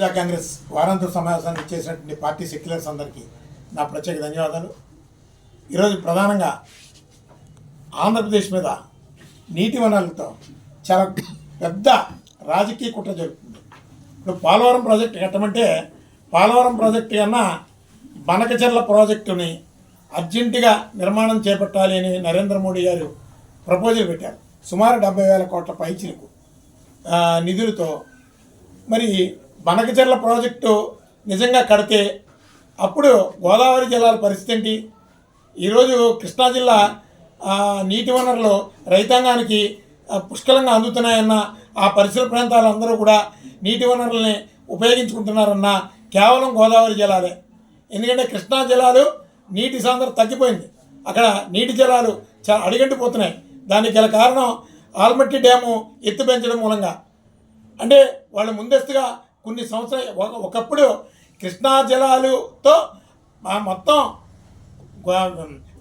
ప్రజా కాంగ్రెస్ వారాంతర సమావేశానికి చేసినటువంటి పార్టీ సెక్యులర్స్ అందరికీ నా ప్రత్యేక ధన్యవాదాలు. ఈరోజు ప్రధానంగా ఆంధ్రప్రదేశ్ మీద నీటి వనరులతో చాలా పెద్ద రాజకీయ కుట్ర జరుగుతుంది. ఇప్పుడు పోలవరం ప్రాజెక్టు కట్టమంటే పోలవరం ప్రాజెక్టు కన్నా బనకచెర్ల ప్రాజెక్టుని అర్జెంటుగా నిర్మాణం చేపట్టాలి అని నరేంద్ర మోడీ గారు ప్రపోజల్ పెట్టారు. సుమారు డెబ్బై వేల కోట్ల పైచిలకు నిధులతో మరి బనకచెర్ల ప్రాజెక్టు నిజంగా కడితే అప్పుడు గోదావరి జిల్లాల పరిస్థితి ఏంటి? ఈరోజు కృష్ణా జిల్లా నీటి వనరులు రైతాంగానికి పుష్కలంగా అందుతున్నాయన్న ఆ పరిసర ప్రాంతాలందరూ కూడా నీటి వనరుల్ని ఉపయోగించుకుంటున్నారన్న కేవలం గోదావరి జలాలే. ఎందుకంటే కృష్ణా జలాలు నీటి సాంద్రత తగ్గిపోయింది. అక్కడ నీటి జలాలు చాలా అడిగంటిపోతున్నాయి. దానికి గల కారణం ఆల్మట్టి డ్యాము ఎత్తు పెంచడం మూలంగా. అంటే వాళ్ళు ముందస్తుగా కొన్ని సంవత్సరాలు ఒక- ఒకప్పుడు కృష్ణా జలాలతో మొత్తం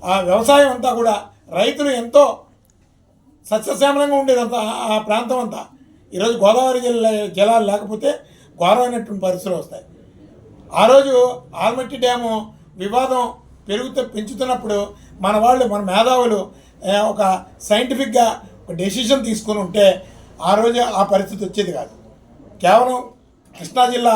ఆ వ్యవసాయం అంతా కూడా రైతులు ఎంతో సస్యశ్యామలంగా ఉండేదంతా ఆ ప్రాంతం అంతా. ఈరోజు గోదావరి జిల్లా జలాలు లేకపోతే ఘోరమైనటువంటి పరిస్థితులు వస్తాయి. ఆ రోజు ఆల్మట్టి డ్యాము వివాదం పెరుగుతూ పెంచుతున్నప్పుడు మన వాళ్ళు మన మేధావులు ఒక సైంటిఫిక్గా ఒక డెసిషన్ తీసుకొని ఉంటే ఆ రోజు ఆ పరిస్థితి వచ్చేది కాదు. కేవలం కృష్ణా జిల్లా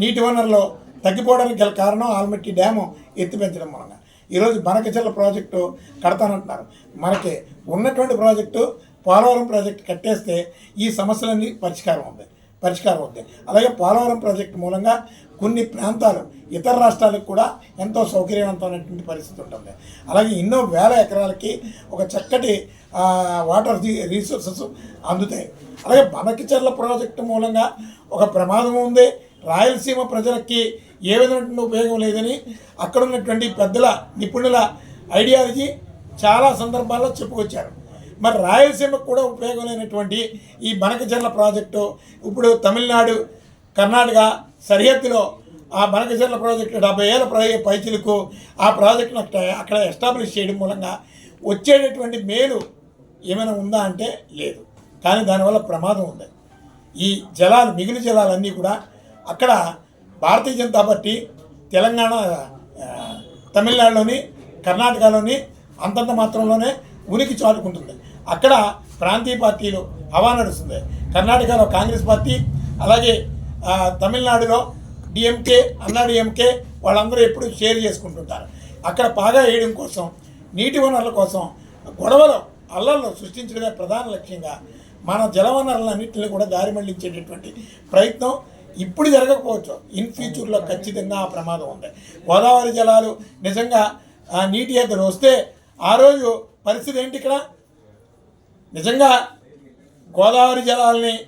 నీటి వనరులు తగ్గిపోవడానికి గల కారణం ఆల్మట్టి డ్యాము ఎత్తి పెంచడం మూలంగా ఈరోజు బనకచెల్ల ప్రాజెక్టు కడతానంటున్నారు. మనకి ఉన్నటువంటి ప్రాజెక్టు పోలవరం ప్రాజెక్టు కట్టేస్తే ఈ సమస్యలన్నీ పరిష్కారం ఉంది పరిష్కారం అవుతాయి అలాగే పోలవరం ప్రాజెక్టు మూలంగా కొన్ని ప్రాంతాలు ఇతర రాష్ట్రాలకు కూడా ఎంతో సౌకర్యవంతమైనటువంటి పరిస్థితి ఉంటుంది. అలాగే ఎన్నో వేల ఎకరాలకి ఒక చక్కటి వాటర్ రీసోర్సెస్ అందుతాయి. అలాగే బనకచెర్ల ప్రాజెక్టు మూలంగా ఒక ప్రమాదం ఉంది. రాయలసీమ ప్రజలకి ఏ విధమైనటువంటి ఉపయోగం లేదని అక్కడ ఉన్నటువంటి పెద్దల నిపుణుల ఐడియాలజీ చాలా సందర్భాల్లో చెప్పుకొచ్చారు. మరి రాయలసీమకు కూడా ఉపయోగం లేనటువంటి ఈ బనకచెర్ల ప్రాజెక్టు ఇప్పుడు తమిళనాడు కర్ణాటక సరిహద్దులో ఆ బనకచెర్ల ప్రాజెక్టు డెబ్బై ఏళ్ళ ప్రై పైచులకు ఆ ప్రాజెక్టును అక్కడ అక్కడ ఎస్టాబ్లిష్ చేయడం మూలంగా వచ్చేటటువంటి మేలు ఏమైనా ఉందా అంటే లేదు. కానీ దానివల్ల ప్రమాదం ఉంది. ఈ జలాలు మిగిలిన జలాలన్నీ కూడా అక్కడ భారతీయ జనతా పార్టీ తెలంగాణ తమిళనాడులోని కర్ణాటకలోని అంతంత మాత్రంలోనే ఉనికి చాటుకుంటుంది. అక్కడ ప్రాంతీయ పార్టీలు హవా నడుస్తుంది. కర్ణాటకలో కాంగ్రెస్ పార్టీ అలాగే తమిళనాడులో డిఎంకే అన్నాడిఎంకే వాళ్ళందరూ ఎప్పుడు షేర్ చేసుకుంటుంటారు. అక్కడ బాగా వేయడం కోసం నీటి వనరుల కోసం గొడవలు అల్లర్లు సృష్టించడమే ప్రధాన లక్ష్యంగా మన జలవనరులన్నింటినీ కూడా దారి మళ్ళించేటటువంటి ప్రయత్నం ఇప్పుడు జరగకపోవచ్చు. ఇన్ ఫ్యూచర్లో ఖచ్చితంగా ఆ ప్రమాదం ఉంది. గోదావరి జలాలు నిజంగా నీటి ఎద్దరు వస్తే ఆ రోజు పరిస్థితి ఏంటి ఇక్కడ? నిజంగా గోదావరి జలాల్ని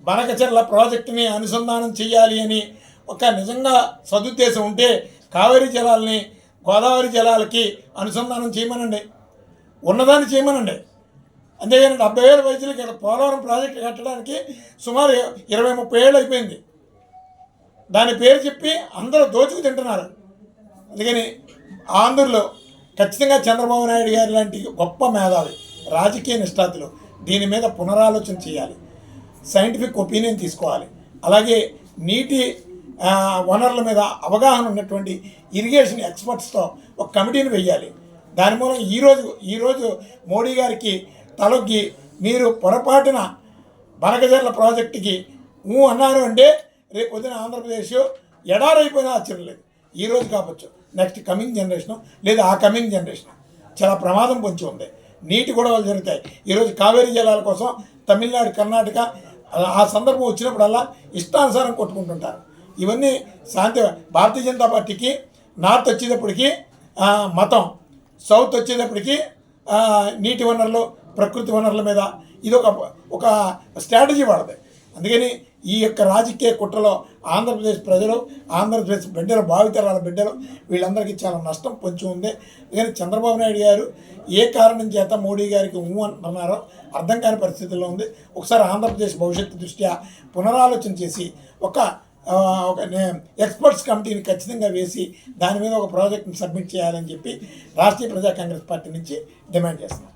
బనకచెర్ల ప్రాజెక్టుని అనుసంధానం చేయాలి అని ఒక నిజంగా సదుద్దేశం ఉంటే కావేరీ జలాల్ని గోదావరి జలాలకి అనుసంధానం చేయమనండి. ఉన్నదాన్ని చేయమనండి. అంతేగాని డెబ్బై వేల వయసులకి ఇక్కడ పోలవరం ప్రాజెక్టు కట్టడానికి సుమారు ఇరవై ముప్పై ఏళ్ళు అయిపోయింది. దాని పేరు చెప్పి అందరూ దోచుకు తింటున్నారు. అందుకని ఆంధ్రలో ఖచ్చితంగా చంద్రబాబు నాయుడు గారి లాంటి గొప్ప మేధావి. రాజకీయ నిష్ఠాతులు దీని మీద పునరాలోచన చేయాలి. సైంటిఫిక్ ఒపీనియన్ తీసుకోవాలి. అలాగే నీటి వనరుల మీద అవగాహన ఉన్నటువంటి ఇరిగేషన్ ఎక్స్పర్ట్స్తో ఒక కమిటీని వెయ్యాలి. దాని మూలం ఈరోజు ఈరోజు మోడీ గారికి తలొగ్గి మీరు పొరపాటున బనకజర్ల ప్రాజెక్టుకి ఊ అన్నారు అంటే రేపు పొద్దున ఆంధ్రప్రదేశ్ ఎడారైపోయినా ఆశ్చర్యం లేదు ఈరోజు కావచ్చు. నెక్స్ట్ కమింగ్ జనరేషన్ లేదా ఆ కమింగ్ జనరేషన్ చాలా ప్రమాదం పొంచి ఉంది. నీటి గొడవలు జరుగుతాయి. ఈరోజు కావేరీ జలాల కోసం తమిళనాడు కర్ణాటక ఆ- సందర్భం వచ్చినప్పుడల్లా ఇష్టానుసారం కొట్టుకుంటుంటారు. ఇవన్నీ శాంతి భారతీయ జనతా పార్టీకి నార్త్ వచ్చేటప్పటికి మతం సౌత్ వచ్చేటప్పటికి నీటి వనరులు ప్రకృతి వనరుల మీద ఇది ఒక ఒక స్ట్రాటజీ వాడదు అందుకని ఈ యొక్క రాజకీయ కుట్రలో ఆంధ్రప్రదేశ్ ప్రజలు ఆంధ్రప్రదేశ్ బిడ్డలు భావితరాల బిడ్డలు వీళ్ళందరికీ చాలా నష్టం పొంచి ఉంది. కానీ చంద్రబాబు నాయుడు గారు ఏ కారణం చేత మోడీ గారికి ఊ అంటున్నారో అర్థం కాని పరిస్థితుల్లో ఉంది. ఒకసారి ఆంధ్రప్రదేశ్ భవిష్యత్తు దృష్ట్యా పునరాలోచన చేసి ఒక ఒక ఎక్స్పర్ట్స్ కమిటీని ఖచ్చితంగా వేసి దాని మీద ఒక ప్రాజెక్ట్ని సబ్మిట్ చేయాలని చెప్పి రాష్ట్రీయ ప్రజా కాంగ్రెస్ పార్టీ నుంచి డిమాండ్ చేస్తున్నారు.